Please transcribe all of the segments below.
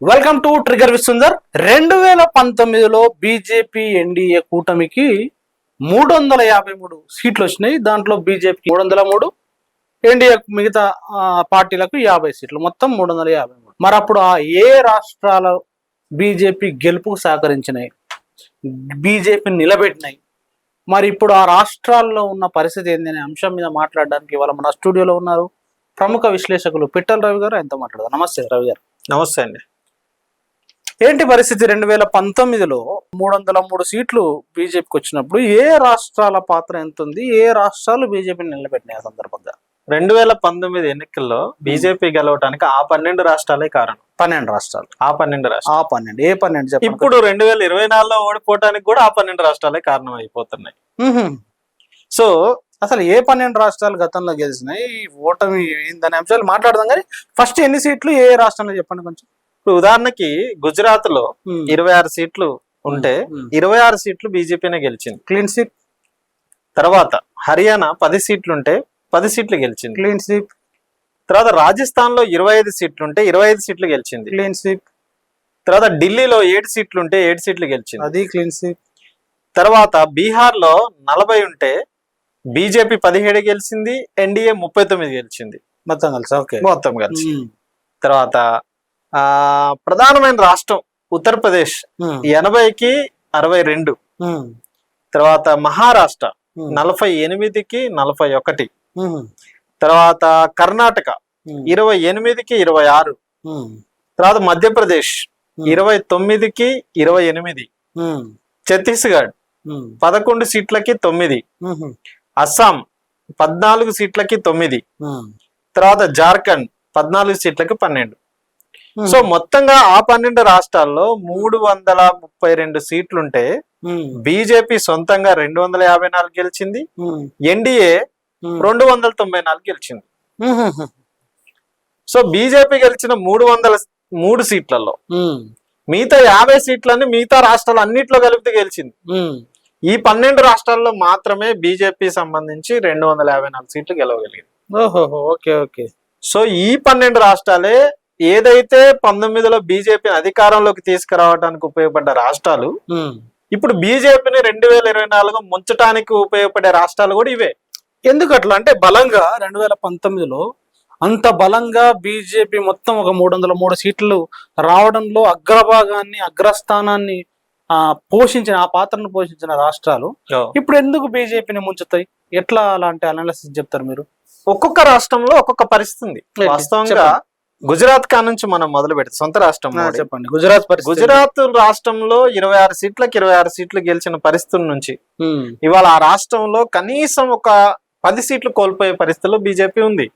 Welcome to trigger విసుందర్ రెండు వేల పంతొమ్మిదిలో బీజేపీ ఎన్డీఏ కూటమికి మూడు వందల యాభై మూడు సీట్లు వచ్చినాయి. దాంట్లో బీజేపీ మూడు వందల మూడు ఎన్డీఏ మిగతా పార్టీలకు యాభై సీట్లు. మొత్తం మూడు వందల యాభై మూడు. మరి అప్పుడు ఆ ఏ రాష్ట్రాల బీజేపీ గెలుపుకు సహకరించినాయి? బీజేపీ నిలబెట్టినాయి. మరి ఇప్పుడు ఆ రాష్ట్రాల్లో ఉన్న పరిస్థితి ఏంది అనే అంశం మీద మాట్లాడడానికి ఇవాళ మన స్టూడియోలో ఉన్నారు ప్రముఖ విశ్లేషకులు పిట్టల రవి గారు. ఎంత మాట్లాడదాం. నమస్తే రవి గారు. నమస్తే అండి. ఏంటి పరిస్థితి? రెండు వేల పంతొమ్మిదిలో మూడు వందల మూడు సీట్లు బీజేపీకి వచ్చినప్పుడు ఏ రాష్ట్రాల పాత్ర ఎంత ఉంది ఏ రాష్ట్రాలు బీజేపీని నిలబెట్టినాయి ఆ సందర్భంగా? రెండు వేల పంతొమ్మిది ఎన్నికల్లో బీజేపీ గెలవడానికి ఆ పన్నెండు రాష్ట్రాలే కారణం. పన్నెండు రాష్ట్రాలు. ఆ పన్నెండు రాష్ట్రాలు. ఆ పన్నెండు. ఏ పన్నెండు ఇప్పుడు రెండు వేల ఇరవై నాలుగులో ఓడిపోవడానికి కూడా ఆ పన్నెండు రాష్ట్రాలే కారణం అయిపోతున్నాయి. సో అసలు ఏ పన్నెండు రాష్ట్రాలు గతంలో గెలిచినాయి? ఈ ఓటమి ఏందనే అంశాలు మాట్లాడదాం కానీ ఫస్ట్ ఎన్ని సీట్లు ఏ రాష్ట్రంలో చెప్పండి కొంచెం. ఇప్పుడు ఉదాహరణకి గుజరాత్లో. ఇరవై ఆరు సీట్లు ఉంటే. ఇరవై ఆరు సీట్లు బీజేపీనే గెలిచింది. Clean sweep. తర్వాత హర్యానా పది సీట్లు ఉంటే పది సీట్లు గెలిచింది. Clean sweep. తర్వాత రాజస్థాన్లో ఇరవై ఐదు సీట్లు ఉంటే ఇరవై ఐదు సీట్లు గెలిచింది. Clean sweep. తర్వాత ఢిల్లీలో ఏడు సీట్లు ఉంటే ఏడు సీట్లు గెలిచింది. అది క్లీన్ స్వీప్. తర్వాత బీహార్లో నలభై ఉంటే బీజేపీ పదిహేడు గెలిచింది ఎన్డీఏ ముప్పై తొమ్మిది గెలిచింది. మొత్తం కలిసి? ఓకే. మొత్తం కలిసి. తర్వాత ఆ ప్రధానమైన రాష్ట్రం ఉత్తరప్రదేశ్. ఎనభైకి అరవై రెండు. తర్వాత మహారాష్ట్ర నలభై ఎనిమిదికి నలభై ఒకటి. తర్వాత కర్ణాటక ఇరవై ఎనిమిదికి ఇరవై ఆరు. తర్వాత మధ్యప్రదేశ్ ఇరవై తొమ్మిదికి ఇరవై ఎనిమిది. ఛత్తీస్గఢ్ పదకొండు సీట్లకి తొమ్మిది. అస్సాం పద్నాలుగు సీట్లకి తొమ్మిది. తర్వాత జార్ఖండ్ పద్నాలుగు సీట్లకి పన్నెండు. సో మొత్తంగా ఆ పన్నెండు రాష్ట్రాల్లో మూడు వందల ముప్పై రెండు సీట్లుంటే బీజేపీ సొంతంగా రెండు వందల యాభై నాలుగు గెలిచింది. ఎన్డీఏ రెండు వందల తొంభై నాలుగు గెలిచింది. సో బీజేపీ గెలిచిన మూడు వందల మూడు సీట్లలో మిగతా యాభై సీట్లని మిగతా రాష్ట్రాలు అన్నిట్లో కలిపితే గెలిచింది. ఈ పన్నెండు రాష్ట్రాల్లో మాత్రమే బీజేపీ సంబంధించి రెండు వందల యాభై నాలుగు సీట్లు గెలవగలిగింది. ఓహో ఓకే ఓకే. సో ఈ పన్నెండు రాష్ట్రాలే ఏదైతే పంతొమ్మిదిలో బీజేపీని అధికారంలోకి తీసుకురావడానికి ఉపయోగపడ్డ రాష్ట్రాలు ఇప్పుడు బీజేపీని రెండు వేల ఇరవై నాలుగు ముంచడానికి ఉపయోగపడే రాష్ట్రాలు కూడా ఇవే. ఎందుకు అట్లా? అంటే బలంగా రెండు వేల పంతొమ్మిదిలో అంత బలంగా బీజేపీ మొత్తం ఒక మూడు వందల మూడు సీట్లు రావడంలో అగ్రభాగాన్ని అగ్రస్థానాన్ని ఆ పోషించిన ఆ పాత్రను పోషించిన రాష్ట్రాలు ఇప్పుడు ఎందుకు బీజేపీని ముంచుతాయి? ఎట్లా అలాంటి అనాలిసిస్ చెప్తారు మీరు? ఒక్కొక్క రాష్ట్రంలో ఒక్కొక్క పరిస్థితి ఉంది? వాస్తవంగా. గుజరాత్ కా నుంచి మనం మొదలు పెడితే. సొంత రాష్ట్రం. చెప్పండి. గుజరాత్ గుజరాత్ రాష్ట్రంలో ఇరవై ఆరు సీట్లకి ఇరవై ఆరు సీట్లు గెలిచిన పరిస్థితుల నుంచి ఇవాళ ఆ రాష్ట్రంలో కనీసం ఒక పది సీట్లు కోల్పోయే పరిస్థితిలో బీజేపీ ఉంది.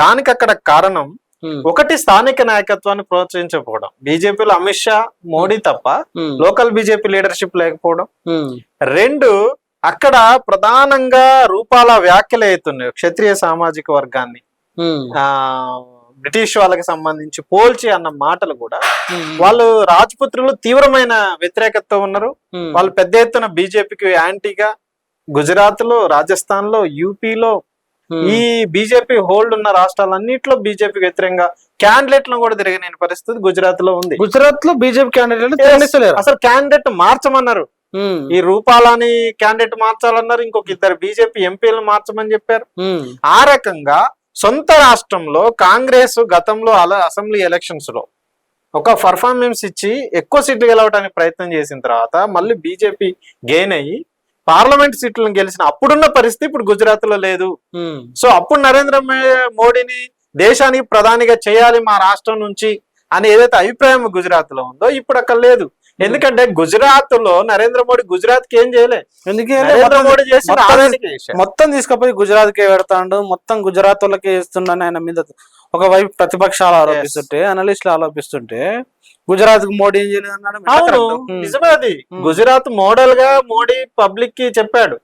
దానికి అక్కడ కారణం ఒకటి స్థానిక నాయకత్వాన్ని ప్రోత్సహించకపోవడం. బీజేపీలో అమిత్ షా మోడీ తప్ప లోకల్ బీజేపీ లీడర్షిప్ లేకపోవడం. రెండు అక్కడ ప్రధానంగా రూపాల వ్యాఖ్యలు అవుతున్నాయి క్షత్రియ సామాజిక వర్గాన్ని. బ్రిటిష్ వాళ్ళకి సంబంధించి పోల్చి అన్న మాటలు కూడా వాళ్ళు రాజపుత్రులు తీవ్రమైన వ్యతిరేకతతో ఉన్నారు. వాళ్ళు పెద్ద ఎత్తున బీజేపీకి యాంటీగా గుజరాత్లో రాజస్థాన్లో యూపీలో ఈ బీజేపీ హోల్డ్ ఉన్న రాష్ట్రాలన్నింటిలో బీజేపీ వ్యతిరేకంగా క్యాండిడేట్లను కూడా తిరగలేని పరిస్థితి గుజరాత్లో ఉంది గుజరాత్లో బీజేపీ క్యాండిడేట్ అసలు క్యాండిడేట్ మార్చమన్నారు. ఈ రూపాలని క్యాండిడేట్ మార్చాలన్నారు ఇంకొక ఇద్దరు బీజేపీ ఎంపీలను మార్చమని చెప్పారు. ఆ రకంగా సొంత రాష్ట్రంలో కాంగ్రెస్ గతంలో అలా అసెంబ్లీ ఎలక్షన్స్లో ఒక పర్ఫార్మెన్స్ ఇచ్చి ఎక్కువ సీట్లు గెలవడానికి ప్రయత్నం చేసిన తర్వాత మళ్ళీ బీజేపీ గెయిన్ అయ్యి పార్లమెంట్ సీట్లను గెలిచిన అప్పుడున్న పరిస్థితి ఇప్పుడు గుజరాత్లో లేదు సో అప్పుడు నరేంద్ర మోడీని దేశానికి ప్రధానిగా చేయాలి మా రాష్ట్రం నుంచి అని ఏదైతే అభిప్రాయం గుజరాత్లో ఉందో ఇప్పుడు అక్కడ లేదు. ఎందుకంటే గుజరాత్లో నరేంద్ర మోడీ గుజరాత్కి ఏం చేయలే. ఎందుకే నరేంద్ర మోడీ మొత్తం- తీసుకుపోయి గుజరాత్ కే పెడతాడు. మొత్తం గుజరాత్ వాళ్ళకే ఇస్తున్నాను ఆయన మీద ఒకవైపు ప్రతిపక్షాలు ఆరోపిస్తుంటే అనలిస్టులు ఆరోపిస్తుంటే గుజరాత్కు మోడీ ఏం చేయలేదు. నిజమే అది. గుజరాత్ మోడల్గా మోడీ పబ్లిక్కి చెప్పాడు.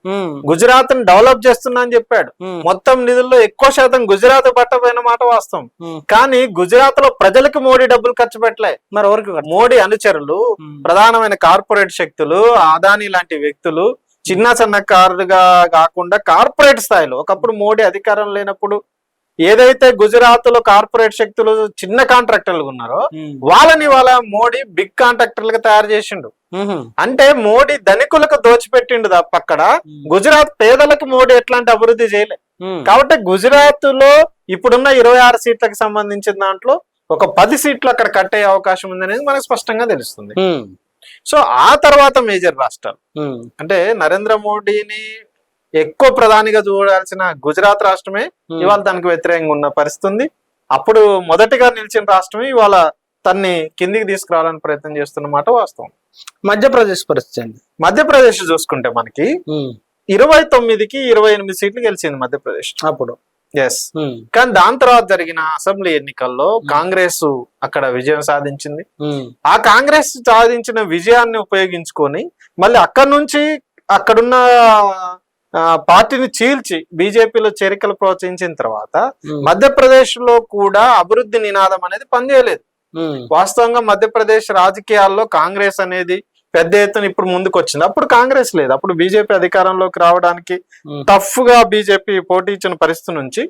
గుజరాత్ని డెవలప్ చేస్తున్నా అని చెప్పాడు. మొత్తం నిధుల్లో ఎక్కువ శాతం గుజరాత్ పట్టపోయిన మాట వాస్తవం. కానీ గుజరాత్లో ప్రజలకు మోడీ డబ్బులు ఖర్చు పెట్టలే. మరి ఎవరికి మోడీ అనుచరులు ప్రధానమైన కార్పొరేట్ శక్తులు అదానీ లాంటి వ్యక్తులు చిన్న చిన్న కారుగా కాకుండా కార్పొరేట్ స్థాయిలో. ఒకప్పుడు మోడీ అధికారం లేనప్పుడు ఏదైతే గుజరాత్లో కార్పొరేట్ శక్తులు చిన్న కాంట్రాక్టర్లు ఉన్నారో వాళ్ళని వాళ్ళ మోడీ బిగ్ కాంట్రాక్టర్లుగా తయారు చేసిండు. అంటే మోడీ ధనికులకు దోచిపెట్టిండు తప్ప అక్కడ గుజరాత్ పేదలకు మోడీ ఎట్లాంటి అభివృద్ధి చేయలే. కాబట్టి గుజరాత్లో ఇప్పుడున్న ఇరవై ఆరు సీట్లకు సంబంధించిన దాంట్లో ఒక పది సీట్లు అక్కడ కట్టే అవకాశం ఉంది అనేది మనకు స్పష్టంగా తెలుస్తుంది. సో ఆ తర్వాత మేజర్ రాష్ట్రాలు. అంటే నరేంద్ర మోడీని ఎక్కువ ప్రధానిగా చూడాల్సిన గుజరాత్ రాష్ట్రమే ఇవాళ తనకు వ్యతిరేకంగా ఉన్న పరిస్థితి ఉంది. అప్పుడు మొదటిగా నిలిచిన రాష్ట్రమే ఇవాళ తన్ని కిందికి తీసుకురావాలని ప్రయత్నం చేస్తున్నమాట వాస్తవం. మధ్యప్రదేశ్ పరిస్థితి అండి మధ్యప్రదేశ్ చూసుకుంటే మనకి ఇరవై తొమ్మిదికి ఇరవై ఎనిమిది సీట్లు గెలిచింది మధ్యప్రదేశ్. అప్పుడు. ఎస్ కానీ దాని తర్వాత జరిగిన అసెంబ్లీ ఎన్నికల్లో కాంగ్రెస్ అక్కడ విజయం సాధించింది. ఆ కాంగ్రెస్ సాధించిన విజయాన్ని ఉపయోగించుకొని మళ్ళీ అక్కడ నుంచి అక్కడున్న పార్టీని చీల్చి బీజేపీలో చేరికలు ప్రోత్సహించిన తర్వాత మధ్యప్రదేశ్లో కూడా అభివృద్ధి నినాదం అనేది పనిచేయలేదు. వాస్తవంగా మధ్యప్రదేశ్ రాజకీయాల్లో కాంగ్రెస్ అనేది పెద్ద ఎత్తున ఇప్పుడు ముందుకు వచ్చింది. అప్పుడు కాంగ్రెస్ లేదు. అప్పుడు బీజేపీ అధికారంలోకి రావడానికి టఫ్గా బీజేపీ పోటీ ఇచ్చిన పరిస్థితి నుంచి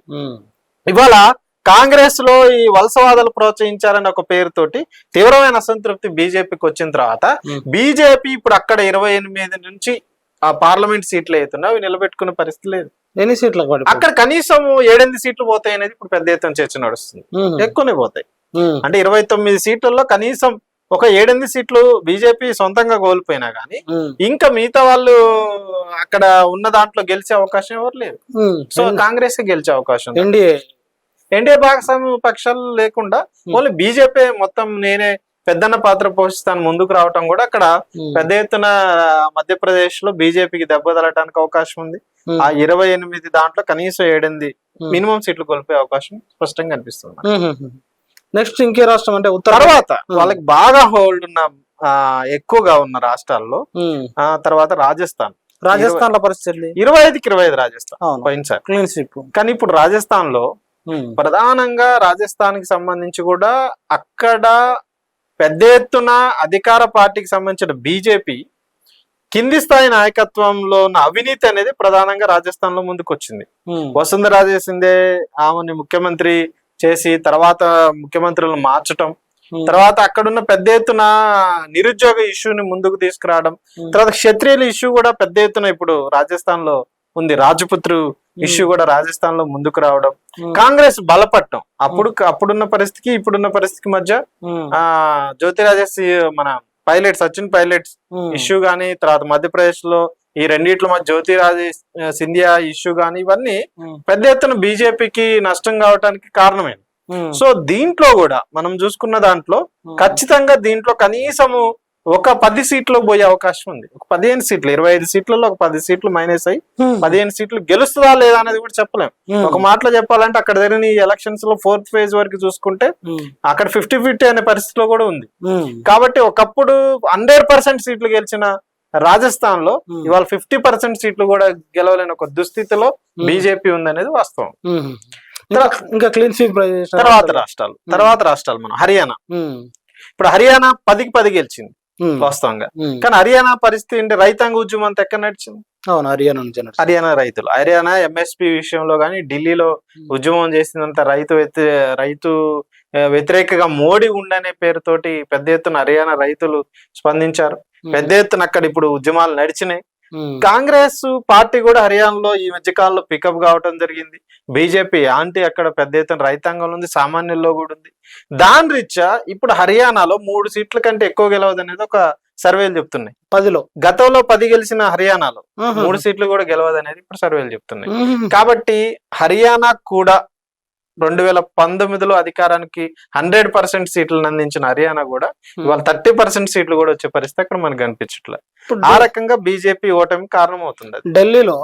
ఇవాళ కాంగ్రెస్లో ఈ వలసవాదాలు ప్రోత్సహించారని ఒక పేరుతోటి తీవ్రమైన అసంతృప్తి బీజేపీకి వచ్చిన తర్వాత బీజేపీ ఇప్పుడు అక్కడ ఇరవై ఎనిమిది నుంచి ఆ పార్లమెంట్ సీట్లు అవుతున్నా అవి నిలబెట్టుకునే పరిస్థితి లేదు. ఎన్ని సీట్లకు పడి అక్కడ కనీసం ఏడెనిమిది సీట్లు పోతాయి అనేది ఇప్పుడు పెద్ద ఎత్తున చర్చ నడుస్తుంది. ఎక్కువనే పోతాయి. అంటే ఇరవై తొమ్మిది సీట్లలో కనీసం ఒక ఏడెనిమిది సీట్లు బీజేపీ సొంతంగా కోల్పోయినా గానీ ఇంకా మిగతా వాళ్ళు అక్కడ ఉన్న దాంట్లో గెలిచే అవకాశం ఎవరు లేదు. సో కాంగ్రెస్ గెలిచే అవకాశం. ఎన్డీఏ ఎన్డీఏ భాగస్వామ్య పక్షాలు లేకుండా ఓన్లీ బీజేపీ మొత్తం నేనే పెద్దన్న పాత్ర పోషిస్తాను ముందుకు రావటం కూడా అక్కడ పెద్ద ఎత్తున మధ్యప్రదేశ్లో బీజేపీకి దెబ్బ తగలటానికి అవకాశం ఉంది. ఆ ఇరవై ఎనిమిది దాంట్లో కనీసం ఏడెనిమిది మినిమం సీట్లు కోల్పోయే అవకాశం స్పష్టంగా కనిపిస్తుంది. నెక్స్ట్ ఇంకే రాష్ట్రం అంటే ఉత్తర తర్వాత వాళ్ళకి బాగా హోల్డ్ ఉన్న ఆ, ఎక్కువగా ఉన్న రాష్ట్రాల్లో ఆ తర్వాత రాజస్థాన్. రాజస్థాన్లో పరిస్థితి ఇరవై ఐదుకి ఇరవై ఐదు రాజస్థాన్ పోయినసారి. Clean sweep. కానీ ఇప్పుడు రాజస్థాన్లో ప్రధానంగా రాజస్థాన్కి సంబంధించి కూడా అక్కడ పెద్ద ఎత్తున అధికార పార్టీకి సంబంధించిన బీజేపీ కింది స్థాయి నాయకత్వంలో ఉన్న అవినీతి అనేది ప్రధానంగా రాజస్థాన్లో ముందుకు వచ్చింది వసుంధరా చేసిందే ఆమెని ముఖ్యమంత్రి చేసి తర్వాత ముఖ్యమంత్రులను మార్చటం తర్వాత అక్కడున్న పెద్ద ఎత్తున నిరుద్యోగ ఇష్యూని ముందుకు తీసుకురావడం తర్వాత క్షత్రియుల ఇష్యూ కూడా పెద్ద ఎత్తున ఇప్పుడు రాజస్థాన్లో ఉంది. రాజపుత్రు ఇష్యూ కూడా రాజస్థాన్లో ముందుకు రావడం. కాంగ్రెస్ బలపడటం. అప్పుడు అప్పుడున్న పరిస్థితికి ఇప్పుడున్న పరిస్థితికి మధ్య ఆ జ్యోతిరాజస్ మన పైలట్ సచిన్ పైలట్స్ ఇష్యూ గానీ తర్వాత మధ్యప్రదేశ్లో ఈ రెండిట్ల మధ్య జ్యోతిరాజే సింధియా ఇష్యూ గానీ ఇవన్నీ పెద్ద ఎత్తున బీజేపీకి నష్టం కావడానికి కారణమైంది సో దీంట్లో కూడా మనం చూసుకున్న దాంట్లో ఖచ్చితంగా దీంట్లో కనీసము ఒక పది సీట్లు పోయే అవకాశం ఉంది. ఒక పదిహేను సీట్లు ఇరవై ఐదు సీట్లలో ఒక పది సీట్లు మైనస్ అయ్యి పదిహేను సీట్లు గెలుస్తుందా లేదా అనేది కూడా చెప్పలేం. ఒక మాటలో చెప్పాలంటే అక్కడ జరిగిన ఈ ఎలక్షన్స్లో ఫోర్త్ ఫేజ్ వరకు చూసుకుంటే అక్కడ ఫిఫ్టీ ఫిఫ్టీ అనే పరిస్థితిలో కూడా ఉంది. కాబట్టి ఒకప్పుడు హండ్రెడ్ పర్సెంట్ సీట్లు గెలిచిన రాజస్థాన్లో ఇవాళ ఫిఫ్టీ పర్సెంట్ సీట్లు కూడా గెలవలేని ఒక దుస్థితిలో బీజేపీ ఉందనేది వాస్తవం. ఇంకా క్లీన్ స్వీప్ తర్వాత రాష్ట్రాలు తర్వాత రాష్ట్రాలు మనం హర్యానా. ఇప్పుడు హర్యానా పదికి పది గెలిచింది. వాస్తవంగా. కానీ హర్యానా పరిస్థితి ఏంటి? రైతాంగ ఉద్యమం అంతా ఎక్కడ నడిచింది? అవును హర్యానా నుంచి. హర్యానా రైతులు. హర్యానా ఎంఎస్పి విషయంలో కానీ ఢిల్లీలో ఉద్యమం చేసినంత రైతు రైతు వ్యతిరేకగా మోడీ ఉండనే పేరుతోటి పెద్ద ఎత్తున హర్యానా రైతులు స్పందించారు. పెద్ద ఎత్తున అక్కడ ఇప్పుడు ఉద్యమాలు నడిచినాయి. కాంగ్రెస్ పార్టీ కూడా హర్యానాలో ఈ మధ్య కాలంలో పికప్ కావటం జరిగింది. బీజేపీ ఆంటీ అక్కడ పెద్ద ఎత్తున రైతాంగంలో ఉంది సామాన్యుల్లో కూడా ఉంది. దాని రీత్యా ఇప్పుడు హర్యానాలో మూడు సీట్ల కంటే ఎక్కువ గెలవదు అనేది ఒక సర్వేలు చెప్తున్నాయి. పదిలో. గతంలో పది గెలిచిన హర్యానాలో. మూడు సీట్లు కూడా గెలవదు అనేది ఇప్పుడు సర్వేలు చెప్తున్నాయి. కాబట్టి హర్యానా కూడా రెండు వేల పంతొమ్మిదిలో అధికారానికి హండ్రెడ్ పర్సెంట్ సీట్లను అందించిన హర్యానా కూడా ఇవాళ థర్టీ పర్సెంట్ సీట్లు కూడా వచ్చే పరిస్థితి అక్కడ మనకు కనిపించట్లే. ఆ రకంగా బీజేపీ ఓటమి కారణం అవుతుంది. ఢిల్లీలో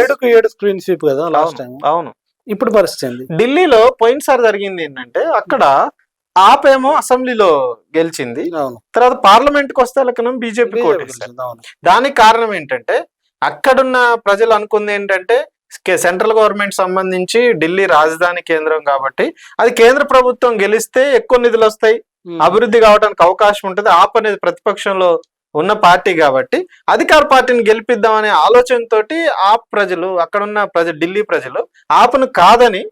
ఏడుకు ఏడు స్క్రీన్ స్వీప్ కదా లాస్ట్ టైం అవును. ఇప్పుడు పరిస్థితి ఢిల్లీలో పోయినసారి జరిగింది ఏంటంటే అక్కడ ఆప్ ఏమో అసెంబ్లీలో గెలిచింది. తర్వాత పార్లమెంట్కి వస్తే లెక్కన బీజేపీ దానికి కారణం ఏంటంటే అక్కడున్న ప్రజలు అనుకుంది ఏంటంటే సెంట్రల్ గవర్నమెంట్ సంబంధించి ఢిల్లీ రాజధాని కేంద్రం కాబట్టి అది కేంద్ర ప్రభుత్వం గెలిస్తే ఎక్కువ నిధులు వస్తాయి. అభివృద్ధి కావడానికి అవకాశం ఉంటుంది. ఆప్ అనేది ప్రతిపక్షంలో ఉన్న పార్టీ కాబట్టి అధికార పార్టీని గెలిపిద్దామనే ఆలోచనతోటి ఆప్ ప్రజలు అక్కడున్న ప్రజలు ఢిల్లీ ప్రజలు ఆప్ను కాదని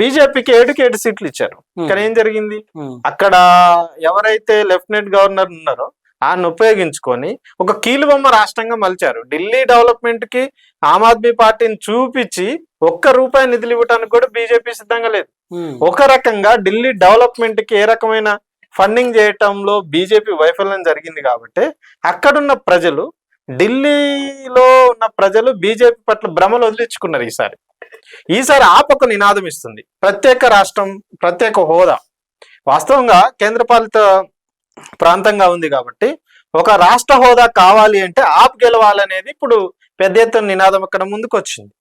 బీజేపీకి ఏడుకి ఏడు సీట్లు ఇచ్చారు. కానీ ఏం జరిగింది? అక్కడ ఎవరైతే లెఫ్టినెంట్ గవర్నర్ ఉన్నారో ఆయన ఉపయోగించుకొని ఒక కీలుబొమ్మ రాష్ట్రంగా మలిచారు. ఢిల్లీ డెవలప్మెంట్కి ఆమ్ ఆద్మీ పార్టీని చూపించి ఒక్క రూపాయి నిధులు ఇవ్వడానికి కూడా బీజేపీ సిద్ధంగా లేదు. ఒక రకంగా ఢిల్లీ డెవలప్మెంట్కి ఏ రకమైన ఫండింగ్ చేయటంలో బీజేపీ వైఫల్యం జరిగింది కాబట్టి అక్కడున్న ప్రజలు ఢిల్లీలో ఉన్న ప్రజలు బీజేపీ పట్ల భ్రమలు వదిలించుకున్నారు ఈసారి. ఈసారి ఆపక నినాదం ఇస్తుంది. ప్రత్యేక రాష్ట్రం ప్రత్యేక హోదా. వాస్తవంగా కేంద్రపాలిత ప్రాంతంగా ఉంది కాబట్టి ఒక రాష్ట్ర హోదా కావాలి అంటే ఆప్ గెలవాలనేది ఇప్పుడు పెద్ద ఎత్తున నినాదం అక్కడ ముందుకు వచ్చింది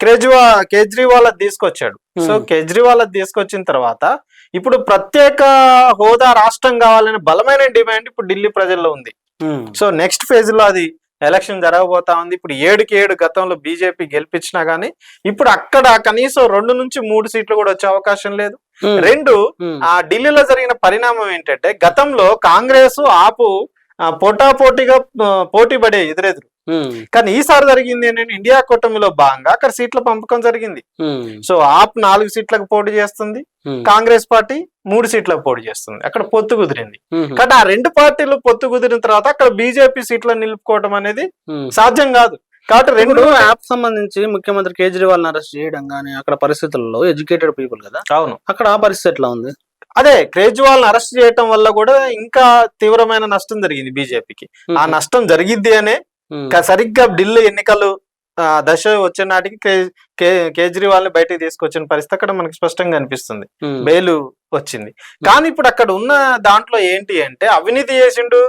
కేజ్రీవాల్ కేజ్రీవాల్ అది తీసుకొచ్చాడు. సో. కేజ్రీవాల్ అది తీసుకొచ్చిన తర్వాత ఇప్పుడు ప్రత్యేక హోదా రాష్ట్రం కావాలనే బలమైన డిమాండ్ ఇప్పుడు ఢిల్లీ ప్రజల్లో ఉంది. సో నెక్స్ట్ ఫేజ్లో అది ఎలక్షన్ జరగబోతా ఉంది. ఇప్పుడు ఏడుకి ఏడు గతంలో బీజేపీ గెలిపించినా గానీ ఇప్పుడు అక్కడ కనీసం రెండు నుంచి మూడు సీట్లు కూడా వచ్చే అవకాశం లేదు. రెండు ఆ ఢిల్లీలో జరిగిన పరిణామం ఏంటంటే గతంలో కాంగ్రెస్ ఆపు పోటాపోటీగా పోటీ పడే ఎదురెదురు. కానీ ఈసారి జరిగింది ఏంటంటే ఇండియా కూటమిలో భాగంగా అక్కడ సీట్ల పంపకం జరిగింది. సో ఆప్ నాలుగు సీట్లకు పోటీ చేస్తుంది కాంగ్రెస్ పార్టీ మూడు సీట్లకు పోటీ చేస్తుంది. అక్కడ పొత్తు కుదిరింది. కానీ ఆ రెండు పార్టీలు పొత్తు కుదిరిన తర్వాత అక్కడ బీజేపీ సీట్లను నిలుపుకోవడం అనేది. సాధ్యం కాదు. కాబట్టి రెండు యాప్ సంబంధించి ముఖ్యమంత్రి కేజ్రీవాల్ అరెస్ట్ చేయడం కానీ అక్కడ పరిస్థితుల్లో ఎడ్యుకేటెడ్ పీపుల్ కదా? అవును. అక్కడ ఆ పరిస్థితి ఎట్లా ఉంది? అదే కేజ్రీవాల్ అరెస్ట్ చేయటం వల్ల కూడా ఇంకా తీవ్రమైన నష్టం జరిగింది బీజేపీకి. ఆ నష్టం జరిగిద్ది అనే సరిగ్గా ఢిల్లీ ఎన్నికలు దశ వచ్చే నాటికి కేజ్రీవాల్ని బయటికి తీసుకొచ్చిన పరిస్థితి అక్కడ మనకి స్పష్టంగా అనిపిస్తుంది. బెయిల్ వచ్చింది. కానీ ఇప్పుడు అక్కడ ఉన్న దాంట్లో ఏంటి అంటే అవినీతి చేసిండు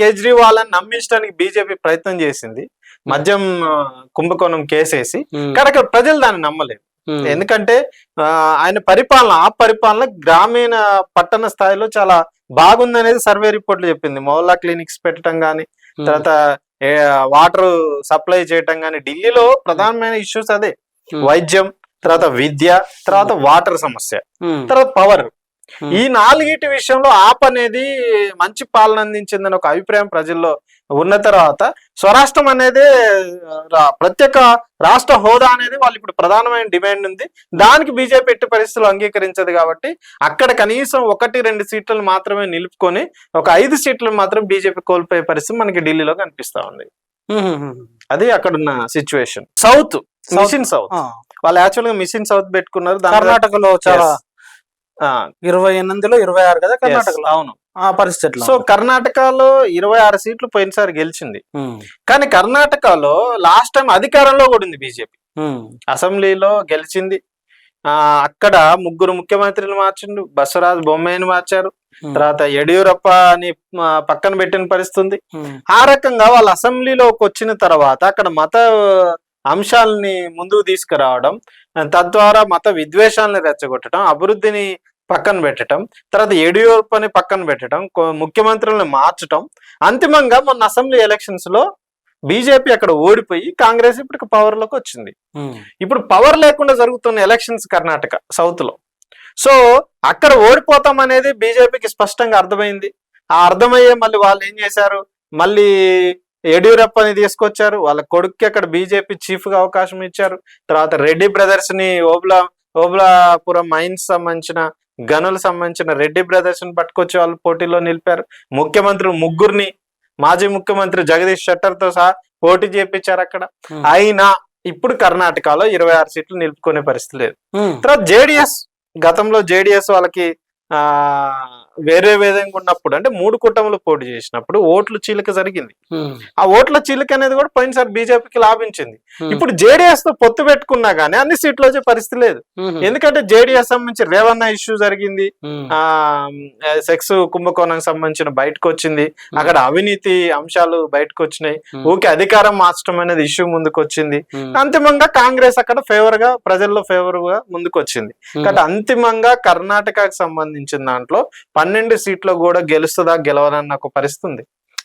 కేజ్రీవాల్ అని నమ్మించడానికి బీజేపీ ప్రయత్నం చేసింది. మద్యం కుంభకోణం కేసేసి కానీ అక్కడ ప్రజలు దాన్ని నమ్మలేదు ఎందుకంటే ఆయన పరిపాలన ఆ పరిపాలన గ్రామీణ పట్టణ స్థాయిలో చాలా బాగుందనేది సర్వే రిపోర్ట్లు చెప్పింది. మొహల్లా క్లినిక్స్ పెట్టడం గానీ ఉమ్, తర్వాత వాటర్ సప్లై చేయటం గానీ ఢిల్లీలో ప్రధానమైన ఇష్యూస్ అదే. వైద్యం తర్వాత విద్య తర్వాత వాటర్ సమస్య తర్వాత పవర్. ఈ నాలుగిటి విషయంలో ఆప్ అనేది మంచి పాలన అందించిందని ఒక అభిప్రాయం ప్రజల్లో ఉన్న తర్వాత స్వరాష్ట్రం అనేది ప్రత్యేక రాష్ట్ర హోదా అనేది వాళ్ళు ఇప్పుడు ప్రధానమైన డిమాండ్ ఉంది. దానికి బీజేపీ ఎట్టి పరిస్థితులు అంగీకరించదు కాబట్టి అక్కడ కనీసం ఒకటి రెండు సీట్లను మాత్రమే నిలుపుకొని ఒక ఐదు సీట్లను మాత్రం బీజేపీ కోల్పోయే పరిస్థితి మనకి ఢిల్లీలో కనిపిస్తా ఉంది. అది అక్కడున్న సిచ్యువేషన్. సౌత్ మిషన్ సౌత్ వాళ్ళు యాక్చువల్గా మిషన్ సౌత్ పెట్టుకున్నారు కర్ణాటకలో చాలా ఇరవై ఎనిమిదిలో ఇరవై ఆరు కదా కర్ణాటకలో? అవును. ఆ పరిస్థితి ఎట్లా సో కర్ణాటకలో ఇరవై ఆరు సీట్లు పోయినసారి గెలిచింది. కానీ కర్ణాటకలో లాస్ట్ టైం అధికారంలో కూడా ఉంది బీజేపీ. అసెంబ్లీలో గెలిచింది. ఆ అక్కడ ముగ్గురు ముఖ్యమంత్రులు మార్చిండు. బసవరాజ్ బొమ్మాయిని మార్చారు. తర్వాత యడియూరప్ప అని పక్కన పెట్టిన పరిస్థితి ఉంది. ఉమ్, ఆ రకంగా వాళ్ళ అసెంబ్లీలోకి వచ్చిన తర్వాత అక్కడ మత అంశాలని ముందుకు తీసుకురావడం తద్వారా మత విద్వేషాలను రెచ్చగొట్టడం అభివృద్ధిని పక్కన పెట్టడం తర్వాత యడియూరప్పని పక్కన పెట్టడం ముఖ్యమంత్రులను మార్చడం. అంతిమంగా మొన్న అసెంబ్లీ ఎలక్షన్స్లో బీజేపీ అక్కడ ఓడిపోయి కాంగ్రెస్ ఇప్పుడు పవర్లోకి వచ్చింది ఇప్పుడు పవర్ లేకుండా జరుగుతున్న ఎలక్షన్స్ కర్ణాటక సౌత్లో సో అక్కడ ఓడిపోతాం అనేది బీజేపీకి స్పష్టంగా అర్థమైంది. ఆ అర్థమయ్యే మళ్ళీ వాళ్ళు ఏం చేశారు? మళ్ళీ యడ్యూరప్పని తీసుకొచ్చారు. వాళ్ళ కొడుక్కి అక్కడ బీజేపీ చీఫ్గా అవకాశం ఇచ్చారు. తర్వాత రెడ్డి బ్రదర్స్ని ఓబ్లా ఓబ్లాపురం మైన్స్ సంబంధించిన గనులకు సంబంధించిన రెడ్డి బ్రదర్స్ని పట్టుకొచ్చి వాళ్ళు పోటీలో నిలిపారు. ముఖ్యమంత్రులు ముగ్గురిని మాజీ ముఖ్యమంత్రి జగదీష్ షట్టర్తో సహా పోటీ చేపించారు అక్కడ. అయినా ఇప్పుడు కర్ణాటకలో ఇరవై ఆరు సీట్లు నిలుపుకునే పరిస్థితి లేదు. తర్వాత జేడిఎస్ గతంలో జేడిఎస్ వాళ్ళకి ఆ వేరే విధంగా ఉన్నప్పుడు అంటే మూడు కూటములు పోటీ చేసినప్పుడు ఓట్లు చీలిక జరిగింది. ఆ ఓట్ల చీలిక అనేది కూడా పోయినసారి బీజేపీకి లాభించింది. ఇప్పుడు జేడిఎస్తో పొత్తు పెట్టుకున్నా గానీ అన్ని సీట్లు వచ్చే పరిస్థితి లేదు. ఎందుకంటే జేడిఎస్ సంబంధించి రేవన్న ఇష్యూ జరిగింది. ఆ సెక్స్ కుంభకోణానికి సంబంధించిన బయటకు వచ్చింది. అక్కడ అవినీతి అంశాలు బయటకు వచ్చినాయి. ఊకే అధికారం మార్చడం అనేది ఇష్యూ ముందుకు వచ్చింది. అంతిమంగా కాంగ్రెస్ అక్కడ ఫేవర్గా ప్రజల్లో ఫేవర్గా ముందుకు వచ్చింది. కాబట్టి అంతిమంగా కర్ణాటకకు సంబంధించిన దాంట్లో పన్నెండు సీట్లు కూడా గెలుస్తుందా గెలవదన్న ఒక పరిస్థితి ఉంది.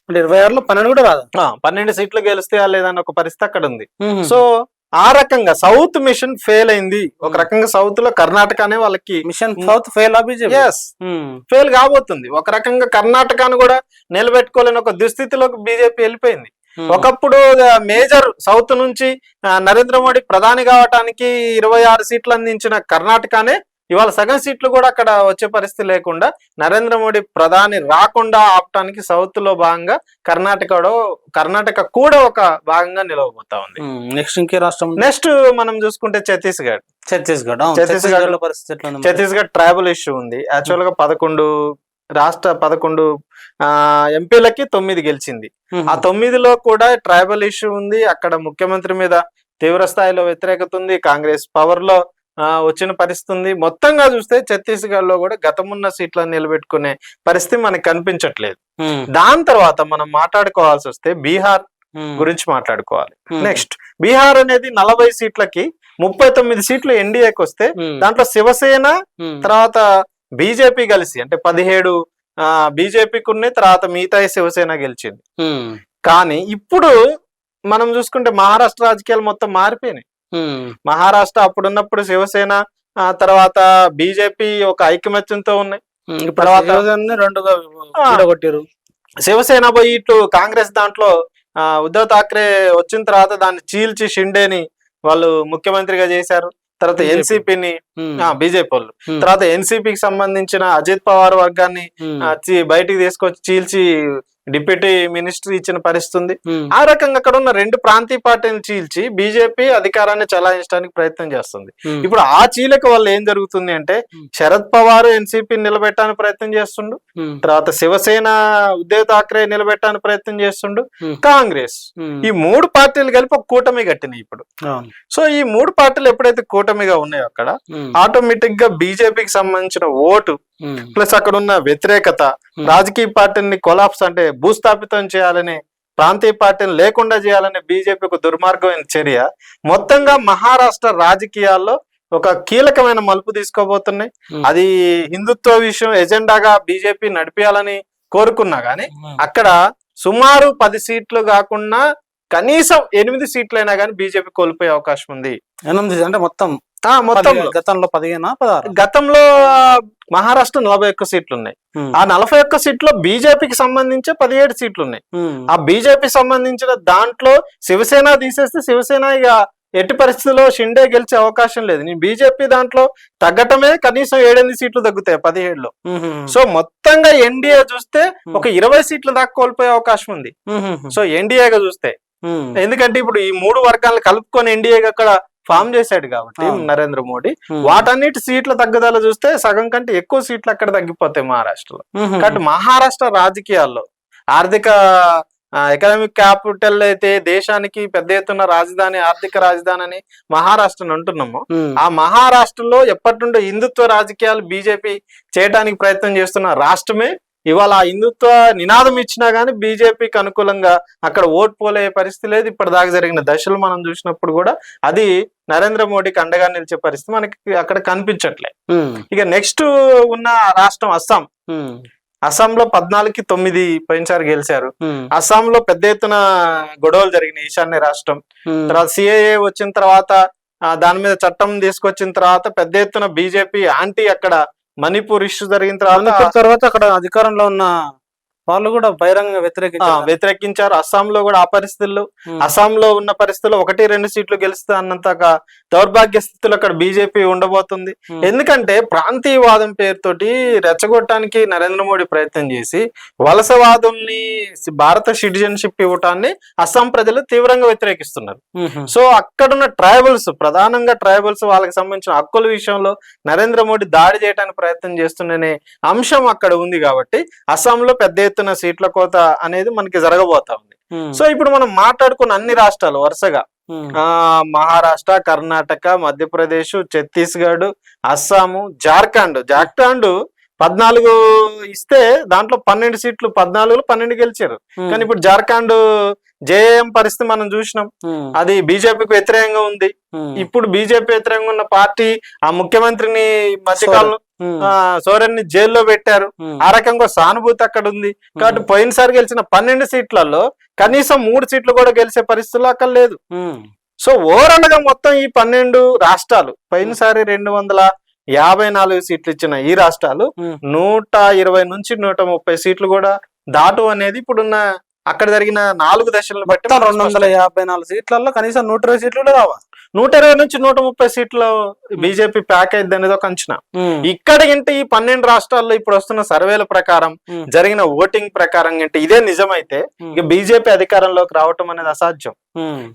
అంటే ఇరవై ఆరులో పన్నెండు కూడా రాదా. పన్నెండు సీట్లు గెలుస్తాయా లేదన్న ఒక పరిస్థితి అక్కడ ఉంది. సో ఆ రకంగా సౌత్ మిషన్ ఫెయిల్ అయింది. ఒక రకంగా సౌత్లో కర్ణాటకనే వాళ్ళకి mission south fail yes fail కాబోతుంది. ఒక రకంగా కర్ణాటకను కూడా నిలబెట్టుకోలేని ఒక దుస్థితిలోకి బీజేపీ వెళ్ళిపోయింది. ఒకప్పుడు మేజర్ సౌత్ నుంచి నరేంద్ర మోడీ ప్రధాని కావటానికి ఇరవై ఆరు సీట్లు అందించిన కర్ణాటకనే ఇవాళ సగం సీట్లు కూడా అక్కడ వచ్చే పరిస్థితి లేకుండా నరేంద్ర మోడీ ప్రధాని రాకుండా ఆపటానికి సౌత్లో భాగంగా కర్ణాటకలో కర్ణాటక కూడా ఒక భాగంగా నిలవబోతా ఉంది నెక్స్ట్ ఇంకే రాష్ట్రం? నెక్స్ట్ మనం చూసుకుంటే ఛత్తీస్గఢ్ ఛత్తీస్గఢ్. ఛత్తీస్గఢ్ పరిస్థితి? ఛత్తీస్గఢ్ ట్రైబల్ ఇష్యూ ఉంది యాక్చువల్గా పదకొండు రాష్ట్ర పదకొండు ఆ ఎంపీలకి తొమ్మిది గెలిచింది. ఆ తొమ్మిదిలో కూడా ట్రైబల్ ఇష్యూ ఉంది అక్కడ ముఖ్యమంత్రి మీద తీవ్ర స్థాయిలో వ్యతిరేకత ఉంది కాంగ్రెస్ పవర్లో వచ్చిన పరిస్థితి ఉంది మొత్తంగా చూస్తే ఛత్తీస్గఢ్లో కూడా గతమున్న సీట్లను నిలబెట్టుకునే పరిస్థితి మనకి కనిపించట్లేదు. దాని తర్వాత మనం మాట్లాడుకోవాల్సి వస్తే బీహార్. గురించి మాట్లాడుకోవాలి. నెక్స్ట్ బీహార్ అనేది నలభై సీట్లకి ముప్పై తొమ్మిది సీట్లు ఎన్డీఏకి వస్తే. దాంట్లో శివసేన. తర్వాత బీజేపీ కలిసి అంటే పదిహేడు బీజేపీకి ఉన్నాయి తర్వాత మిగతా శివసేన గెలిచింది. కానీ ఇప్పుడు మనం చూసుకుంటే మహారాష్ట్ర రాజకీయాలు మొత్తం మారిపోయినాయి. మహారాష్ట్ర అప్పుడున్నప్పుడు శివసేన ఆ తర్వాత బీజేపీ ఒక ఐకమత్యంతో ఉన్నాయి. తర్వాత- రెండుగా శివసేన పోయి ఇటు కాంగ్రెస్ దాంట్లో ఆ, ఉద్ధవ్ ఠాక్రే వచ్చిన తర్వాత దాన్ని చీల్చి షిండేని వాళ్ళు ముఖ్యమంత్రిగా చేశారు. తర్వాత. ఎన్సీపీని. బీజేపీ వాళ్ళు. తర్వాత ఎన్సీపీకి సంబంధించిన అజిత్ పవార్ వర్గాన్ని బయటికి తీసుకొచ్చి చీల్చి డిప్యూటీ మినిస్టర్ ఇచ్చిన పరిస్థితి ఉంది. ఆ రకంగా అక్కడ ఉన్న రెండు ప్రాంతీయ పార్టీలు చీల్చి బీజేపీ అధికారాన్ని చలాయించడానికి ప్రయత్నం చేస్తుంది. ఇప్పుడు ఆ చీలక వల్ల ఏం జరుగుతుంది అంటే. శరద్ పవార్ ఎన్సీపీ నిలబెట్టడానికి ప్రయత్నం చేస్తుండు. తర్వాత శివసేన ఉద్దవ్ ఠాక్రే నిలబెట్టడానికి ప్రయత్నం చేస్తుండు. కాంగ్రెస్. ఈ మూడు పార్టీలు కలిపి ఒక కూటమి కట్టినాయి ఇప్పుడు. సో ఈ మూడు పార్టీలు ఎప్పుడైతే కూటమిగా ఉన్నాయో అక్కడ. ఆటోమేటిక్గా బీజేపీకి సంబంధించిన ఓటు. ప్లస్ అక్కడ ఉన్న వ్యతిరేకత. రాజకీయ పార్టీని కొలాప్స్ అంటే భూస్థాపితం చేయాలని ప్రాంతీయ పార్టీని లేకుండా చేయాలనే బీజేపీ ఒక దుర్మార్గమైన చర్య మొత్తంగా మహారాష్ట్ర రాజకీయాల్లో ఒక కీలకమైన మలుపు తీసుకోబోతున్నాయి. అది హిందుత్వ విషయం ఎజెండాగా బీజేపీ నడిపించాలని కోరుకున్నా గానీ మ్మ్. అక్కడ సుమారు పది సీట్లు కాకుండా కనీసం ఎనిమిది సీట్లైనా కానీ బీజేపీ కోల్పోయే అవకాశం ఉంది ఎనిమిది అంటే మొత్తం మొత్తం గతంలో పదిహేనా పదహారు గతంలో మహారాష్ట్ర నలభై ఒక్క సీట్లు ఉన్నాయి. ఆ నలభై ఒక్క సీట్లో బీజేపీకి సంబంధించి పదిహేడు సీట్లు ఉన్నాయి. ఆ బీజేపీ సంబంధించిన దాంట్లో శివసేన తీసేస్తే శివసేన ఇక ఎట్టి పరిస్థితుల్లో షిండే గెలిచే అవకాశం లేదు నేను బీజేపీ దాంట్లో తగ్గటమే కనీసం ఏడెనిమిది సీట్లు తగ్గుతాయి పదిహేడులో. సో మొత్తంగా ఎన్డీఏ చూస్తే ఒక ఇరవై సీట్ల దాకా కోల్పోయే అవకాశం ఉంది. సో ఎన్డీఏగా చూస్తే. ఎందుకంటే ఇప్పుడు ఈ మూడు వర్గాలను కలుపుకొని ఎన్డీఏ అక్కడ ఫామ్ చేశాడు కాబట్టి. నరేంద్ర మోడీ. వాటన్నిటి సీట్ల తగ్గుదల చూస్తే సగం కంటే ఎక్కువ సీట్లు అక్కడ తగ్గిపోతాయి మహారాష్ట్రలో. కాబట్టి మహారాష్ట్ర రాజకీయాల్లో ఆర్థిక ఎకనామిక్ క్యాపిటల్ అయితే దేశానికి పెద్ద ఎత్తున రాజధాని ఆర్థిక రాజధాని అని మహారాష్ట్రను అంటున్నాము. ఆ మహారాష్ట్రలో ఎప్పటి నుండో హిందుత్వ రాజకీయాలు బీజేపీ చేయడానికి ప్రయత్నం చేస్తున్న రాష్ట్రమే ఇవాళ ఆ హిందుత్వ నినాదం ఇచ్చినా గానీ బీజేపీకి అనుకూలంగా అక్కడ ఓట్ పోలే పరిస్థితి లేదు ఇప్పటిదాకా జరిగిన దశలు మనం చూసినప్పుడు కూడా అది నరేంద్ర మోడీకి అండగా నిలిచే పరిస్థితి మనకి అక్కడ కనిపించట్లే. ఇక నెక్స్ట్ ఉన్న రాష్ట్రం అస్సాం మ్మ్. అస్సాంలో పద్నాలుగుకి తొమ్మిది పోయినసారి గెలిచారు మ్మ్. అస్సాంలో పెద్ద ఎత్తున గొడవలు జరిగినాయి ఈశాన్య రాష్ట్రం. తర్వాత సిఏఏ వచ్చిన తర్వాత దాని మీద చట్టం తీసుకొచ్చిన తర్వాత పెద్ద ఎత్తున బీజేపీ యాంటీ అక్కడ మణిపూర్ ఇష్యూ జరిగిన తర్వాత తర్వాత అక్కడ అధికారంలో ఉన్న వాళ్ళు కూడా బహిరంగ వ్యతిరేకించారు వ్యతిరేకించారు అస్సాంలో కూడా ఆ పరిస్థితుల్లో మ్మ్. అస్సాంలో ఉన్న పరిస్థితుల్లో ఒకటి రెండు సీట్లు గెలుస్తా అన్నంత దౌర్భాగ్య స్థితిలో అక్కడ బీజేపీ ఉండబోతుంది. ఎందుకంటే ప్రాంతీయవాదం పేరుతోటి రెచ్చగొట్టడానికి నరేంద్ర మోడీ ప్రయత్నం చేసి వలసవాదుల్ని భారత సిటిజన్షిప్ ఇవ్వటాన్ని అస్సాం ప్రజలు తీవ్రంగా వ్యతిరేకిస్తున్నారు. సో అక్కడున్న ట్రైబల్స్ ప్రధానంగా ట్రైబల్స్ వాళ్ళకి సంబంధించిన హక్కుల విషయంలో నరేంద్ర మోడీ దాడి చేయడానికి ప్రయత్నం చేస్తుందనే అంశం అక్కడ ఉంది కాబట్టి అస్సాంలో పెద్ద ఎత్తున సీట్ల కోత అనేది మనకి జరగబోతా ఉంది. సో ఇప్పుడు మనం మాట్లాడుకున్న అన్ని రాష్ట్రాలు వరుసగా. ఆ మహారాష్ట్ర కర్ణాటక మధ్యప్రదేశ్ ఛత్తీస్గఢ్ అస్సాము జార్ఖండ్ జార్ఖండ్ పద్నాలుగు ఇస్తే దాంట్లో పన్నెండు సీట్లు పద్నాలుగులో పన్నెండు గెలిచారు కానీ ఇప్పుడు జార్ఖండ్ జేఏఎం పరిస్థితి మనం చూసినాం. అది బీజేపీకి వ్యతిరేకంగా ఉంది. ఇప్పుడు బీజేపీ వ్యతిరేకంగా ఉన్న పార్టీ ఆ ముఖ్యమంత్రిని మధ్యకాలంలో సోరెన్ని జైల్లో పెట్టారు. ఆ రకంగా సానుభూతి అక్కడ ఉంది కాబట్టి పోయినసారి గెలిచిన పన్నెండు సీట్లలో కనీసం మూడు సీట్లు కూడా గెలిచే పరిస్థితులు అక్కడ లేదు. సో ఓవరాల్గా మొత్తం ఈ పన్నెండు రాష్ట్రాలు పోయినసారి రెండు వందల యాభై నాలుగు సీట్లు ఇచ్చిన ఈ రాష్ట్రాలు. నూట ఇరవై నుంచి నూట ముప్పై సీట్లు కూడా దాటు అనేది ఇప్పుడున్న అక్కడ జరిగిన నాలుగు దశలను బట్టి రెండు వందల యాభై నాలుగు సీట్లలో కనీసం నూట ఇరవై సీట్లు కూడా రావా నూట ఇరవై నుంచి నూట ముప్పై సీట్లు బీజేపీ ప్యాక్ అయింది అనేది ఒక అంచనా ఇక్కడ ఏంటి ఈ పన్నెండు రాష్ట్రాల్లో ఇప్పుడు వస్తున్న సర్వేల ప్రకారం. జరిగిన ఓటింగ్ ప్రకారం ఏంటి ఇదే నిజమైతే. ఇక బీజేపీ అధికారంలోకి రావటం అనేది అసాధ్యం.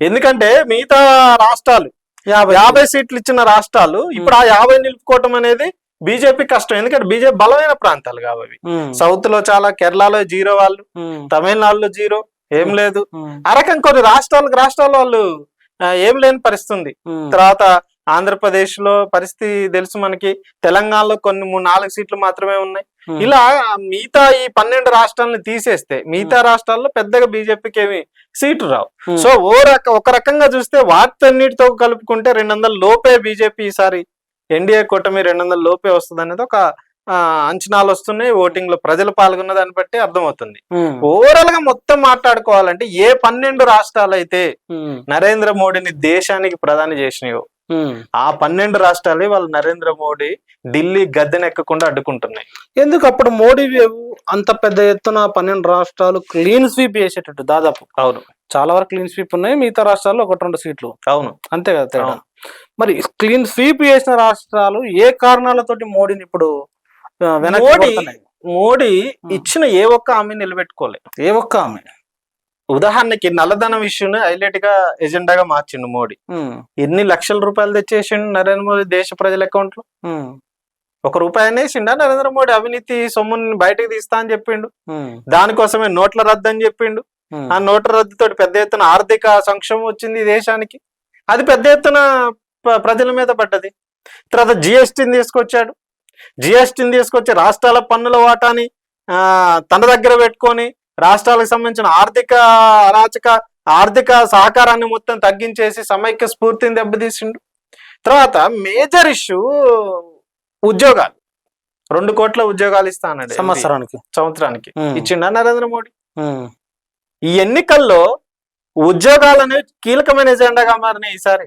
ఎందుకంటే మిగతా రాష్ట్రాలు యాభై యాభై సీట్లు ఇచ్చిన రాష్ట్రాలు ఇప్పుడు ఆ యాభై నిలుపుకోవటం అనేది బీజేపీ కష్టం ఎందుకంటే బీజేపీ బలమైన ప్రాంతాలు కాబట్టి. సౌత్లో చాలా కేరళలో జీరో వాళ్ళు. తమిళనాడులో జీరో ఏం లేదు. ఆ రకం కొన్ని రాష్ట్రాలకు రాష్ట్రాల్లో వాళ్ళు ఏం లేని పరిస్థితి ఉంది ఉమ్. తర్వాత ఆంధ్రప్రదేశ్లో పరిస్థితి తెలుసు మనకి తెలంగాణలో కొన్ని మూడు నాలుగు సీట్లు మాత్రమే ఉన్నాయి. ఇలా మిగతా ఈ పన్నెండు రాష్ట్రాలను తీసేస్తే మిగతా రాష్ట్రాల్లో పెద్దగా బీజేపీకి ఏమి సీట్లు రావు. సో ఓ రక ఒక రకంగా చూస్తే వాటన్నిటితో కలుపుకుంటే రెండు వందల లోపే బీజేపీ ఈసారి ఎన్డీఏ కూటమి రెండు వందల లోపే వస్తుంది అనేది ఒక అంచనాలు వస్తున్నాయి. ఓటింగ్లో ప్రజలు పాల్గొన్న దాన్ని బట్టి అర్థమవుతుంది. ఓవరాల్గా మొత్తం మాట్లాడుకోవాలంటే ఏ పన్నెండు రాష్ట్రాలు అయితే. నరేంద్ర మోడీని దేశానికి ప్రధాని చేసినాయో. ఆ పన్నెండు రాష్ట్రాలే వాళ్ళు నరేంద్ర మోడీ ఢిల్లీ గద్దెనెక్కకుండా అడ్డుకుంటున్నాయి. ఎందుకు అప్పుడు మోడీ వేవ్ అంత పెద్ద ఎత్తున పన్నెండు రాష్ట్రాలు క్లీన్ స్వీప్ చేసేటట్టు దాదాపు? అవును. చాలా వరకు క్లీన్ స్వీప్ ఉన్నాయి. మిగతా రాష్ట్రాల్లో ఒకటి రెండు సీట్లు. అవును. అంతే కదా. మరి క్లీన్ స్వీప్ చేసిన రాష్ట్రాలు ఏ కారణాలతోటి మోడీని ఇప్పుడు వెనక్కి మోడీ? మోడీ ఇచ్చిన ఏ ఒక్క హామీ నిలబెట్టుకోలే ఏ ఒక్క ఆమె ఉదాహరణకి నల్లధనం ఇష్యూని హైలైట్గా ఎజెండాగా మార్చిండు మోడీ. ఎన్ని లక్షల రూపాయలు తెచ్చేసిండు నరేంద్ర మోదీ దేశ ప్రజల అకౌంట్లో. ఒక రూపాయి అనేసిండా నరేంద్ర మోడీ అవినీతి సొమ్ముని బయటకు తీస్తా అని చెప్పిండు. దానికోసమే నోట్ల రద్దు అని చెప్పిండు. ఆ నోట్ల రద్దుతో పెద్ద ఎత్తున ఆర్థిక సంక్షోభం వచ్చింది దేశానికి అది పెద్ద ఎత్తున ప్ర- ప్రజల మీద పడ్డది. తర్వాత జిఎస్టీని తీసుకొచ్చాడు. జిఎస్టీని తీసుకొచ్చి రాష్ట్రాల పన్నుల వాటాని ఆ, తన దగ్గర పెట్టుకొని రాష్ట్రాలకు సంబంధించిన ఆర్థిక అరాచక ఆర్థిక సహకారాన్ని మొత్తం తగ్గించేసి సమైక్య స్ఫూర్తిని దెబ్బతీసిండు. తర్వాత మేజర్ ఇష్యూ ఉద్యోగాలు. రెండు కోట్ల ఉద్యోగాలు ఇస్తా అన్నాడు సంవత్సరానికి. సంవత్సరానికి. ఇచ్చిండా నరేంద్ర మోడీ. ఈ ఎన్నికల్లో ఉద్యోగాలు అనేవి కీలకమైన ఎజెండాగా మారినాయి ఈసారి.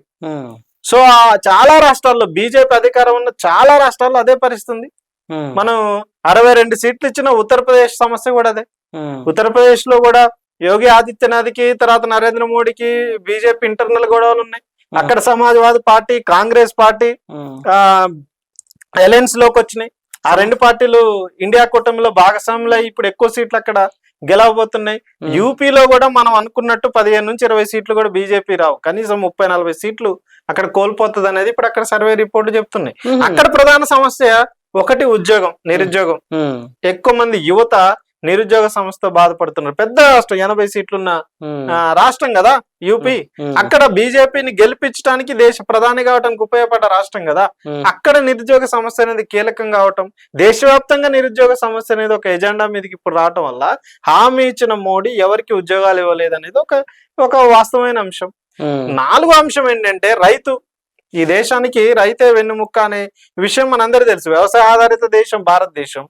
సో ఆ చాలా రాష్ట్రాల్లో బీజేపీ అధికారం ఉన్న చాలా రాష్ట్రాల్లో అదే పరిస్థితి ఉంది ఉమ్. మనం అరవై రెండు సీట్లు ఇచ్చిన ఉత్తరప్రదేశ్ సమస్య కూడా అదే. ఉత్తరప్రదేశ్లో కూడా యోగి ఆదిత్యనాథ్కి తర్వాత నరేంద్ర మోడీకి బీజేపీ ఇంటర్నల్ గొడవలు ఉన్నాయి. అక్కడ సమాజ్వాదీ పార్టీ కాంగ్రెస్ పార్టీ అలయన్స్లోకి వచ్చినాయి. ఆ రెండు పార్టీలు ఇండియా కూటమిలో భాగస్వాములు ఇప్పుడు ఎక్కువ సీట్లు అక్కడ గెలవబోతున్నాయి. యూపీలో కూడా మనం అనుకున్నట్టు పదిహేను నుంచి ఇరవై సీట్లు కూడా బీజేపీ రావు కనీసం ముప్పై నలభై సీట్లు అక్కడ కోల్పోతుంది అనేది ఇప్పుడు అక్కడ సర్వే రిపోర్ట్ చెప్తున్నాయి. అక్కడ ప్రధాన సమస్య ఒకటి ఉద్యోగం నిరుద్యోగం. ఎక్కువ మంది యువత నిరుద్యోగ సమస్యతో బాధపడుతున్నారు పెద్ద రాష్ట్రం ఎనభై సీట్లున్న రాష్ట్రం కదా యూపీ. అక్కడ బీజేపీని గెలిపించడానికి దేశ ప్రధాని కావడానికి ఉపయోగపడ్డ రాష్ట్రం కదా. అక్కడ నిరుద్యోగ సమస్య అనేది కీలకం కావటం దేశవ్యాప్తంగా నిరుద్యోగ సమస్య అనేది ఒక ఎజెండా మీదకి ఇప్పుడు రావటం వల్ల హామీ ఇచ్చిన మోడీ ఎవరికి ఉద్యోగాలు ఇవ్వలేదు అనేది ఒక ఒక వాస్తవమైన అంశం. నాలుగో అంశం ఏంటంటే రైతు ఈ దేశానికి రైతే వెన్నుముక్క అనే విషయం మనందరూ తెలుసు వ్యవసాయ ఆధారిత దేశం భారతదేశం.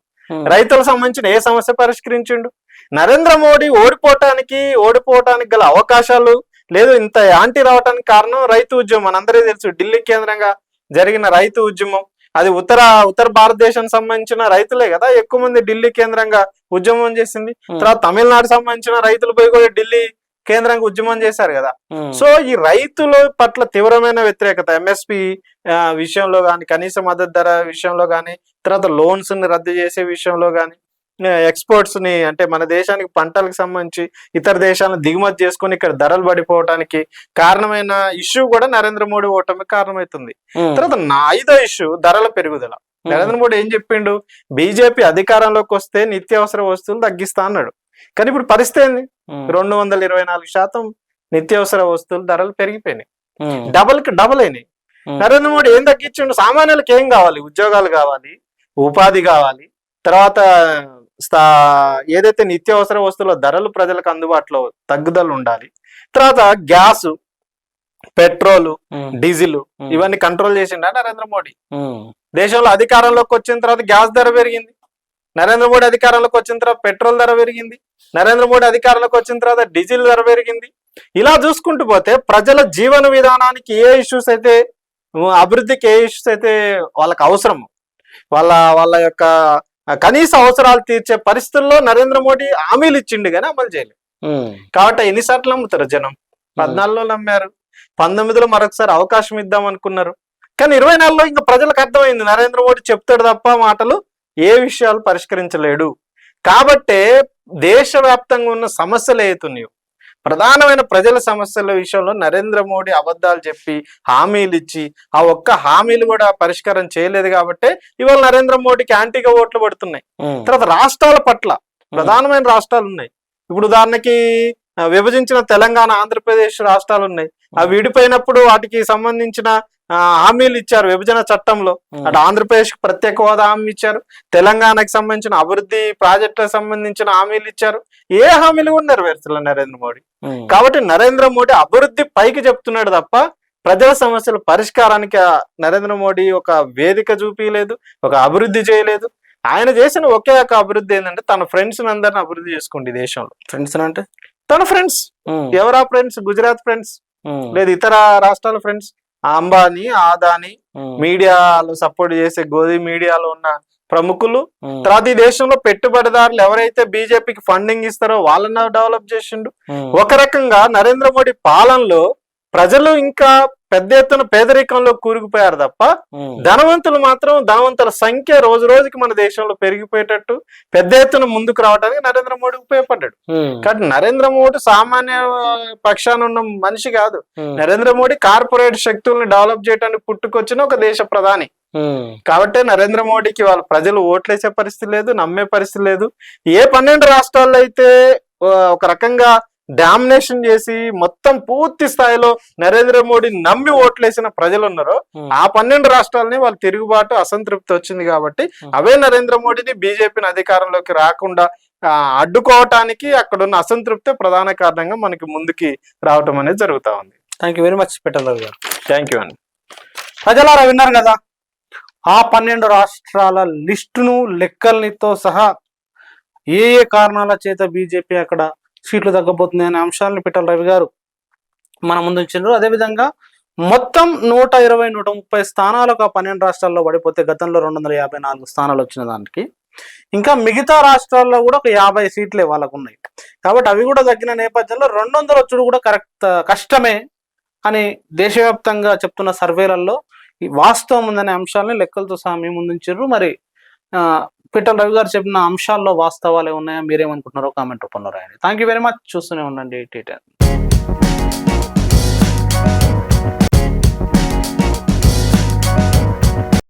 రైతులకు సంబంధించిన ఏ సమస్య పరిష్కరించిండు? నరేంద్ర మోడీ ఓడిపోవటానికి ఓడిపోవటానికి గల అవకాశాలు లేదు. ఇంత యాంటీ రావటానికి కారణం రైతు ఉద్యమం. మనందరికీ తెలుసు ఢిల్లీ కేంద్రంగా జరిగిన రైతు ఉద్యమం. అది ఉత్తర ఉత్తర భారతదేశానికి సంబంధించిన రైతులే కదా. ఎక్కువ మంది ఢిల్లీ కేంద్రంగా ఉద్యమం చేసింది. ఉమ్. తర్వాత తమిళనాడు సంబంధించిన రైతులు పోయి కూడా ఢిల్లీ కేంద్రంగా ఉద్యమం చేశారు కదా. సో ఈ రైతుల పట్ల తీవ్రమైన వ్యతిరేకత ఎంఎస్పి విషయంలో కానీ కనీస మద్దతు ధర విషయంలో కానీ తర్వాత లోన్స్ని రద్దు చేసే విషయంలో కానీ ఎక్స్పోర్ట్స్ని అంటే మన దేశానికి పంటలకు సంబంధించి ఇతర దేశాలను దిగుమతి చేసుకొని ఇక్కడ ధరలు పడిపోవడానికి కారణమైన ఇష్యూ కూడా నరేంద్ర మోడీ ఓటమికి కారణమవుతుంది. తర్వాత నా ఐదో ఇష్యూ ధరల పెరుగుదల నరేంద్ర మోడీ ఏం చెప్పిండు బీజేపీ అధికారంలోకి వస్తే నిత్యావసర వస్తువులు తగ్గిస్తా అన్నాడు కానీ ఇప్పుడు పరిస్థితి ఏంది. రెండు వందల ఇరవై నాలుగు శాతం నిత్యావసర వస్తువులు ధరలు పెరిగిపోయినాయి. డబల్కి డబల్ అయినాయి. నరేంద్ర మోడీ ఏం తగ్గించిండు సామాన్యులకు ఏం కావాలి ఉద్యోగాలు కావాలి ఉపాధి కావాలి తర్వాత ఏదైతే నిత్యావసర వస్తువుల ధరలు ప్రజలకు అందుబాటులో తగ్గుదల ఉండాలి తర్వాత గ్యాస్ పెట్రోల్. డీజిల్. ఇవన్నీ కంట్రోల్ చేసిండా నరేంద్ర మోడీ. దేశంలో అధికారంలోకి వచ్చిన తర్వాత గ్యాస్ ధర పెరిగింది నరేంద్ర మోడీ అధికారంలోకి వచ్చిన తర్వాత పెట్రోల్ ధర పెరిగింది. నరేంద్ర మోడీ అధికారంలోకి వచ్చిన తర్వాత డీజిల్ ధర పెరిగింది. ఇలా చూసుకుంటూ పోతే ప్రజల జీవన విధానానికి ఏ ఇష్యూస్ అయితే అభివృద్ధికి ఏ ఇష్యూస్ అయితే వాళ్ళకి అవసరం వాళ్ళ వాళ్ళ యొక్క కనీస అవసరాలు తీర్చే పరిస్థితుల్లో నరేంద్ర మోడీ హామీలు ఇచ్చిండు కానీ అమలు చేయలేదు కాబట్టి ఎన్నిసార్లు నమ్ముతారు జనం? పద్నాలుగులో నమ్మారు. పంతొమ్మిదిలో మరొకసారి అవకాశం ఇద్దాం అనుకున్నారు. కానీ ఇరవై నాలుగులో ఇంకా ప్రజలకు అర్థమైంది. నరేంద్ర మోడీ చెప్తాడు తప్ప మాటలు ఏ విషయాలు పరిష్కరించలేడు. కాబట్టే దేశవ్యాప్తంగా ఉన్న సమస్యలు ఏతున్నాయో ప్రధానమైన ప్రజల సమస్యల విషయంలో నరేంద్ర మోడీ అబద్ధాలు చెప్పి హామీలు ఇచ్చి ఆ ఒక్క హామీలు కూడా పరిష్కారం చేయలేదు కాబట్టి ఇవాళ నరేంద్ర మోడీకి యాంటీగా ఓట్లు పడుతున్నాయి. తర్వాత రాష్ట్రాల పట్ల ప్రధానమైన రాష్ట్రాలు ఉన్నాయి. ఇప్పుడు ఉదాహరణకి ఆ, విభజించిన తెలంగాణ ఆంధ్రప్రదేశ్ రాష్ట్రాలు ఉన్నాయి. ఆ విడిపోయినప్పుడు వాటికి సంబంధించిన హామీలు ఇచ్చారు విభజన చట్టంలో. అటు ఆంధ్రప్రదేశ్ ప్రత్యేక హోదా హామీ ఇచ్చారు. తెలంగాణకి సంబంధించిన అభివృద్ధి ప్రాజెక్టులకు సంబంధించిన హామీలు ఇచ్చారు. ఏ హామీలు కూడా నెరవేర్చలేదు నరేంద్ర మోడీ. కాబట్టి నరేంద్ర మోడీ అభివృద్ధి పైకి చెప్తున్నాడు తప్ప ప్రజల సమస్యల పరిష్కారానికి నరేంద్ర మోడీ ఒక వేదిక చూపించలేదు ఒక అభివృద్ధి చేయలేదు. ఆయన చేసిన ఒకే ఒక అభివృద్ధి ఏంటంటే తన ఫ్రెండ్స్ అందరిని అభివృద్ధి చేసుకోండి దేశంలో. ఫ్రెండ్స్ అంటే? తన ఫ్రెండ్స్ ఎవరా ఫ్రెండ్స్ గుజరాత్ ఫ్రెండ్స్ లేదు ఇతర రాష్ట్రాల ఫ్రెండ్స్ అంబానీ ఆదాని మీడియాలో సపోర్ట్ చేసే గోధి మీడియాలో ఉన్న ప్రముఖులు. తర్వాత ఈ దేశంలో పెట్టుబడిదారులు ఎవరైతే బీజేపీకి ఫండింగ్ ఇస్తారో వాళ్ళని డెవలప్ చేసిండు. ఒక రకంగా నరేంద్ర మోడీ పాలనలో ప్రజలు ఇంకా పెద్ద ఎత్తున పేదరికంలో కూరుకుపోయారు తప్ప ధనవంతులు మాత్రం ధనవంతుల సంఖ్య రోజు రోజుకి మన దేశంలో పెరిగిపోయేటట్టు పెద్ద ఎత్తున ముందుకు రావడానికి నరేంద్ర మోడీ ఉపయోగపడ్డాడు. కాబట్టి నరేంద్ర మోడీ సామాన్య పక్షాన ఉన్న మనిషి కాదు. నరేంద్ర మోడీ కార్పొరేట్ శక్తుల్ని డెవలప్ చేయడానికి పుట్టుకొచ్చిన ఒక దేశ ప్రధాని. కాబట్టి నరేంద్ర మోడీకి వాళ్ళ ప్రజలు ఓట్లేసే పరిస్థితి లేదు నమ్మే పరిస్థితి లేదు. ఏ పన్నెండు రాష్ట్రాల్లో అయితే ఒక రకంగా డామినేషన్ చేసి మొత్తం పూర్తి స్థాయిలో నరేంద్ర మోడీ నమ్మి ఓట్లేసిన ప్రజలు ఉన్నారో ఆ పన్నెండు రాష్ట్రాలని వాళ్ళ తిరుగుబాటు అసంతృప్తి వచ్చింది కాబట్టి అవే నరేంద్ర మోడీని బీజేపీని అధికారంలోకి రాకుండా అడ్డుకోవటానికి అక్కడ ఉన్న అసంతృప్తి ప్రధాన కారణంగా మనకి ముందుకి రావటం అనేది జరుగుతా ఉంది. థ్యాంక్ యూ వెరీ మచ్ పెట్టాలి గారు. థ్యాంక్ యూ అండి. ప్రజలారా విన్నారు కదా? ఆ పన్నెండు రాష్ట్రాల లిస్టును లెక్కలనితో సహా ఏ ఏ కారణాల చేత బీజేపీ అక్కడ సీట్లు తగ్గబోతుంది అనే అంశాలను పిట్టల రవి గారు. మన ముందు ఉంచారు అదేవిధంగా మొత్తం నూట ఇరవై నూట ముప్పై స్థానాలకు ఆ పన్నెండు రాష్ట్రాల్లో పడిపోతే గతంలో రెండు వందల యాభై నాలుగు స్థానాలు వచ్చిన దానికి. ఇంకా మిగతా రాష్ట్రాల్లో కూడా ఒక యాభై సీట్లే వాళ్ళకు ఉన్నాయి కాబట్టి అవి కూడా తగ్గిన నేపథ్యంలో రెండు వందల వచ్చుడు కూడా కరెక్ట్ కష్టమే అని దేశవ్యాప్తంగా చెప్తున్న సర్వేలలో ఈ వాస్తవం ఉందనే అంశాలని లెక్కలతో సహా మేము ముందుంచారు మరి ఆ, పిట్టల రవి గారు చెప్పిన అంశాల్లో వాస్తవాలు ఉన్నాయా? మీరేమనుకుంటున్నారో కామెంట్ రూపంలో రాయండి. థ్యాంక్ యూ వెరీ మచ్ చూస్తూనే ఉండండి. టీ